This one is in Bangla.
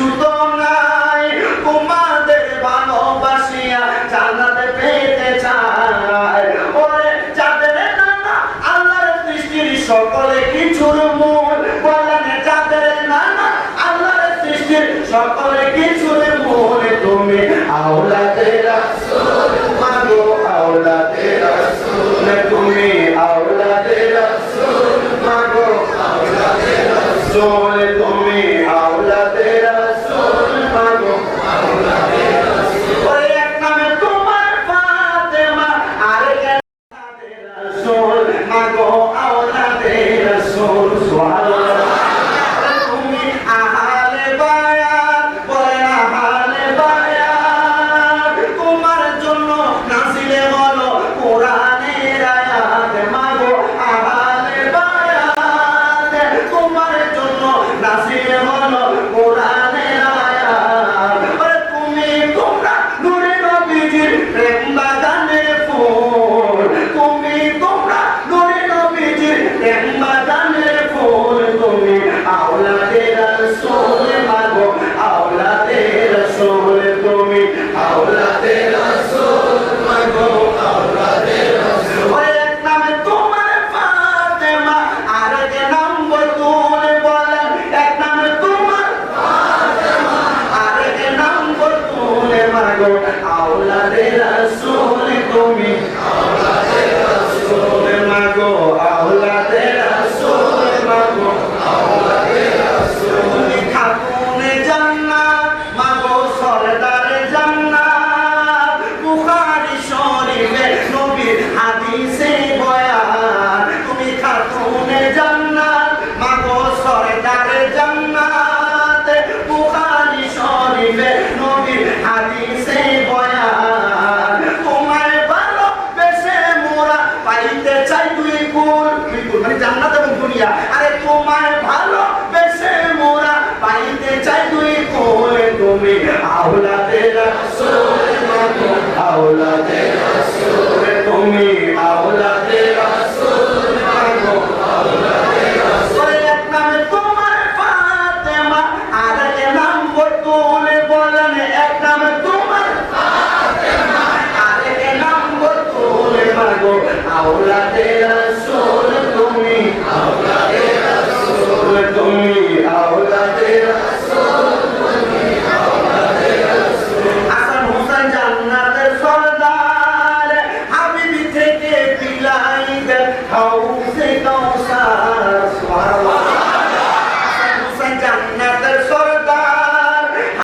সুতো নাই। তোমাদের ভালোবাসিয়া জান্নাতে পেতে চায় ওরে যাদের নানা, আল্লাহর সৃষ্টির সকলে কিছুর মূল। বলেন যাদের নানা, আল্লাহর সৃষ্টির সকলে কিছু বিপুল বিপুল মানে জান্নাত এবং দুনিয়া। আরে তোমায় ভালো বেশে মোরা পাইতে চাই তুই কোলে তুমি আওলাদে রাসূল আওলাদে রাসূল, তুমি Senhor, Senhor.